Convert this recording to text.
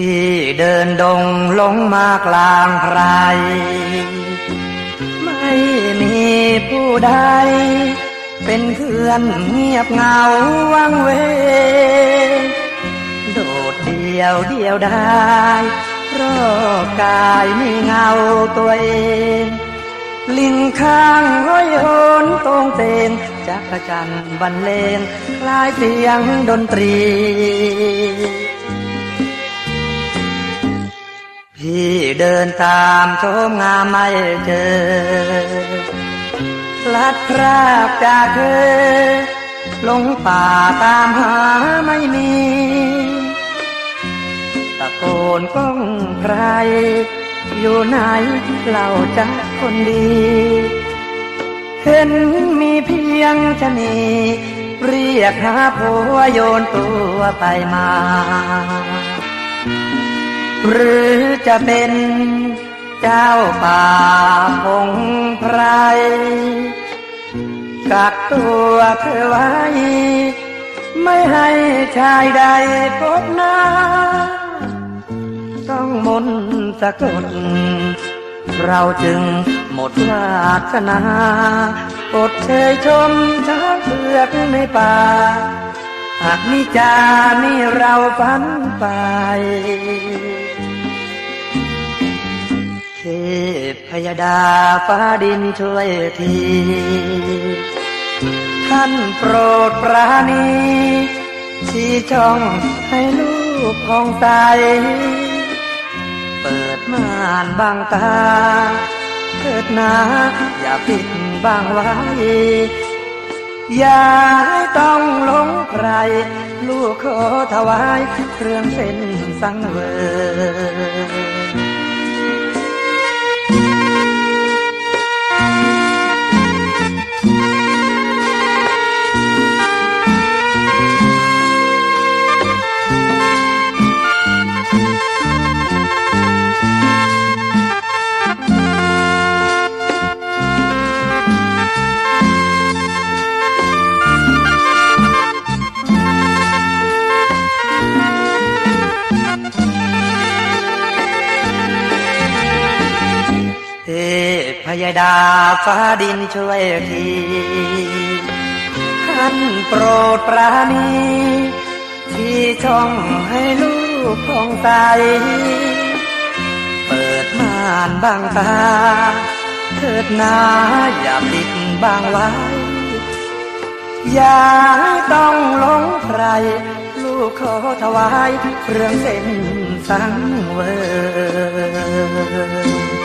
พี่เดินดงลงมากลางไพร ไม่มีผู้ใด เป็นเพื่อนเงียบเหงาวังเวงโดดเดียวเดียวได้รอบกายมีเงาตัวเอง ลิงข้างห้อยโหนตรงเตงจักรจันบรรเลงคลายเสียงดนตรี พี่เดินตามชมงามไม่เจอลัดพรากจากเธอลงป่าตามหาไม่มี ตะโกนก้องใคร อยู่ไหนเล่าจักคนดี เห็นมีเพียงชะนีเรียกหาผัวโยนตัวไปมา หรือจะเป็นเจ้าป่าพงไพรกักตัวเธอไว้ ไม่ให้ชายใดพบหน้า ต้องมนต์สะกด เราจึงหมดวาสนาอดเชยชมช้างเผือกในป่า หากนิจานี่เราฝันไป ยดาฟ้าดินช่วยที ท่านโปรดปราณีชี้ช่องให้ลูกของใสเปิดม่านบางตาเถิดนาอย่าปิดบางไว้ อย่าให้ต้องหลงใคร ลูกขอถวายเครื่องเส้นสังเวย พพยดาฟ้าดินช่วยทีท่านโปรดปราณีที่ช่องให้ลูกของใสเปิดม่านบางตาเถิดนาอย่าปิดบางไว้อย่าต้องหลงใคร ลูกขอถวายเครื่องเส้นสังเวย